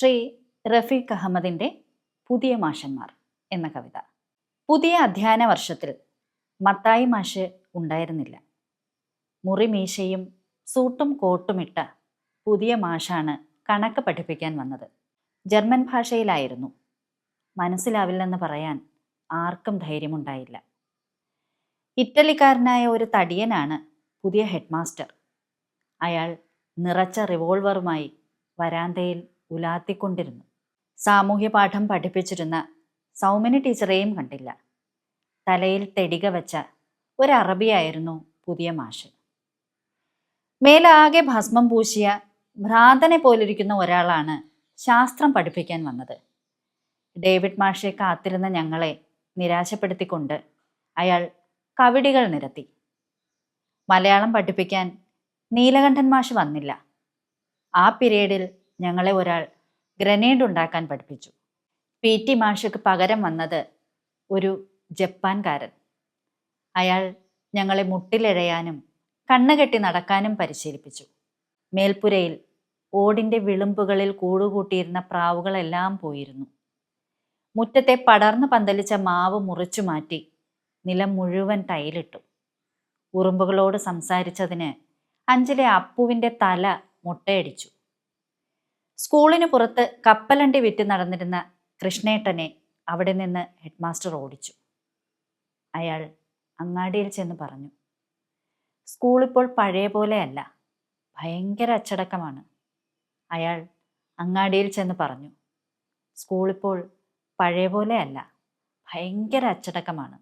ശ്രീ റഫീഖ് അഹമ്മദിന്റെ പുതിയ മാഷന്മാർ എന്ന കവിത. പുതിയ അധ്യയന വർഷത്തിൽ മത്തായി മാഷ് ഉണ്ടായിരുന്നില്ല. മുറിമീശയും സൂട്ടും കോട്ടുമിട്ട പുതിയ മാഷാണ് കണക്ക് പഠിപ്പിക്കാൻ വന്നത്. ജർമ്മൻ ഭാഷയിലായിരുന്നു. മനസ്സിലാവില്ലെന്ന് പറയാൻ ആർക്കും ധൈര്യമുണ്ടായില്ല. ഇറ്റലിക്കാരനായ ഒരു തടിയനാണ് പുതിയ ഹെഡ്മാസ്റ്റർ. അയാൾ നിറച്ച റിവോൾവറുമായി വരാന്തയിൽ ഉലാത്തിക്കൊണ്ടിരുന്നു. സാമൂഹ്യ പാഠം പഠിപ്പിച്ചിരുന്ന സൗമിനി ടീച്ചറേയും കണ്ടില്ല. തലയിൽ തെടിക വെച്ച ഒരു അറബിയായിരുന്നു പുതിയ മാഷ്. മേലാകെ ഭസ്മം പൂശിയ ഭ്രാന്തനെ പോലിരിക്കുന്ന ഒരാളാണ് ശാസ്ത്രം പഠിപ്പിക്കാൻ വന്നത്. ഡേവിഡ് മാഷെ കാത്തിരുന്ന ഞങ്ങളെ നിരാശപ്പെടുത്തിക്കൊണ്ട് അയാൾ കവിടികൾ നിരത്തി. മലയാളം പഠിപ്പിക്കാൻ നീലകണ്ഠൻ മാഷ് വന്നില്ല. ആ പീരീഡിൽ ഞങ്ങളെ ഒരാൾ ഗ്രനേഡ് ഉണ്ടാക്കാൻ പഠിപ്പിച്ചു. പി ടി മാഷക്ക് പകരം വന്നത് ഒരു ജപ്പാൻകാരൻ. അയാൾ ഞങ്ങളെ മുട്ടിലിഴയാനും കണ്ണുകെട്ടി നടക്കാനും പരിശീലിപ്പിച്ചു. മേൽപ്പുരയിൽ ഓടിന്റെ വിളുമ്പുകളിൽ കൂടുകൂട്ടിയിരുന്ന പ്രാവുകളെല്ലാം പോയിരുന്നു. മുറ്റത്തെ പടർന്നു പന്തലിച്ച മാവ് മുറിച്ചു മാറ്റി നിലം മുഴുവൻ ടൈലിട്ടു. ഉറുമ്പുകളോട് സംസാരിച്ചതിന് അഞ്ചിലെ അപ്പുവിന്റെ തല മുട്ടയടിച്ചു. സ്കൂളിന് പുറത്ത് കപ്പലണ്ടി വിറ്റ് നടന്നിരുന്ന കൃഷ്ണേട്ടനെ അവിടെ നിന്ന് ഹെഡ്മാസ്റ്റർ ഓടിച്ചു. അയാൾ അങ്ങാടിയിൽ ചെന്ന് പറഞ്ഞു സ്കൂളിപ്പോൾ പഴയ പോലെയല്ല ഭയങ്കര അച്ചടക്കമാണ്. അയാൾ അങ്ങാടിയിൽ ചെന്ന് പറഞ്ഞു സ്കൂളിപ്പോൾ പഴയ പോലെയല്ല ഭയങ്കര അച്ചടക്കമാണ്.